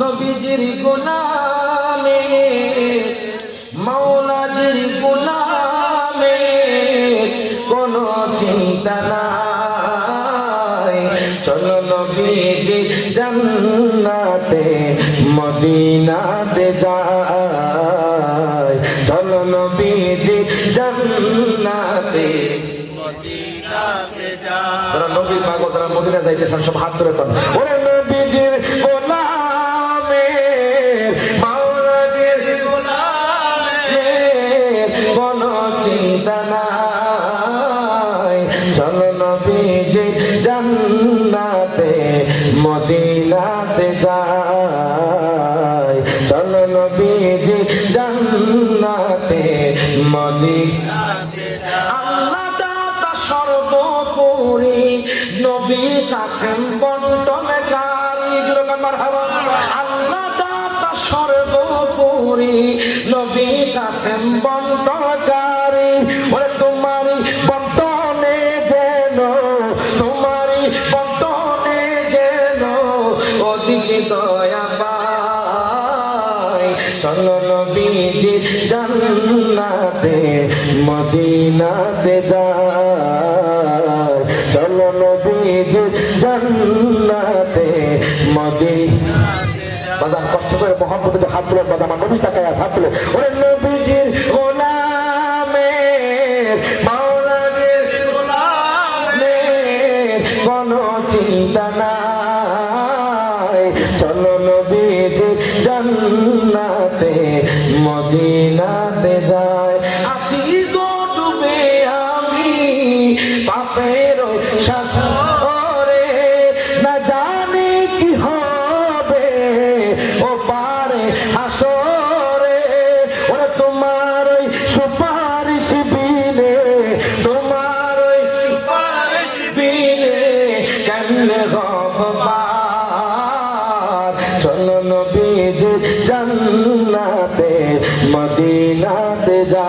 নবীজির গোলামে, মাওলাজির গোলামে, কোনো চিন্তা নাই। চলো নবীজি জান্নাতে, মদিনাতে যায়। চলো নবীজি জান্নাতে যারা নবীর পাগল, যারা মদিনা যাইতেছেন, সব হাত ধরে পান ওরে চিন্তা নাই চলো নবীজি জান্নাতে, মদিনাতে যায়। চলো নবীজি জান্নাতে, মদিনাতে আল্লাহ দাতা নবী কাসেম বন্টনকারী জুরকান মারহাবা আল্লাহ দাতা সর্বোপরি নবী বন্টনে যেন অধিক দয়া পায়। চলো নবীজি জান্নাতে, মদিনাতে যায়। চলো নবীজি জান্নাতে, মদিনাতে বাজার কষ্ট করে মোহাম্মদের হাত তুলে বাজার নবী কোনো চিন্তা নাই। চলো নবীজি জান্নাতে মদিনাতে যায় আছি গো ডুবে আমি পাপের সাগরে পার চলো নবীজি জান্নাতে মদিনাতে যা